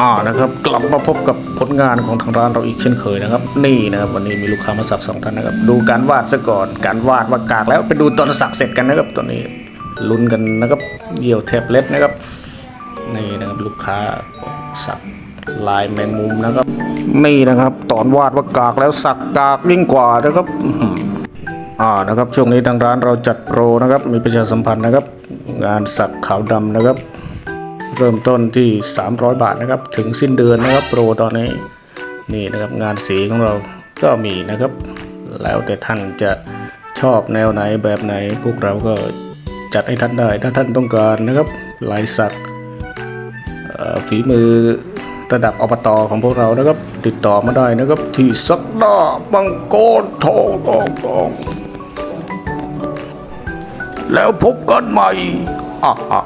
อ่านะครับ กลับมาพบกับผลงานของทางร้านเราอีกเช่นเคยนะครับ นี่นะครับวันนี้มีลูกค้ามาสักสองท่านนะครับ ดูการวาดซะก่อนการวาดว่ากากแล้วไปดูตอนสักเสร็จกันนะครับตอนนี้ลุ้นกันนะครับเยี่ยวแท็บเล็ตนะครับนี่นะครับลูกค้าสักลายแมงมุมนะครับ นี่นะครับตอนวาดว่ากากแล้วสักกากยิ่งกว่านะครับอ่านะครับช่วงนี้ทางร้านเราจัดโปรนะครับมีประชาสัมพันธ์นะครับ งานสักขาวดำนะครับ เริ่มต้นที่ 300 บาทนะครับ ถึงสิ้นเดือนนะครับโปรตอนนี้นี่นะครับงานสีของเราก็มีนะครับ แล้วแต่ท่านจะชอบแนวไหนแบบไหน พวกเราก็จัดให้ท่านได้ถ้าท่านต้องการนะครับลายสักฝีมือระดับอบตอของพวกเรานะครับ ติดต่อมาได้นะครับที่สักดาบังโกนทองทองทองแล้วพบกันใหม่อะอะ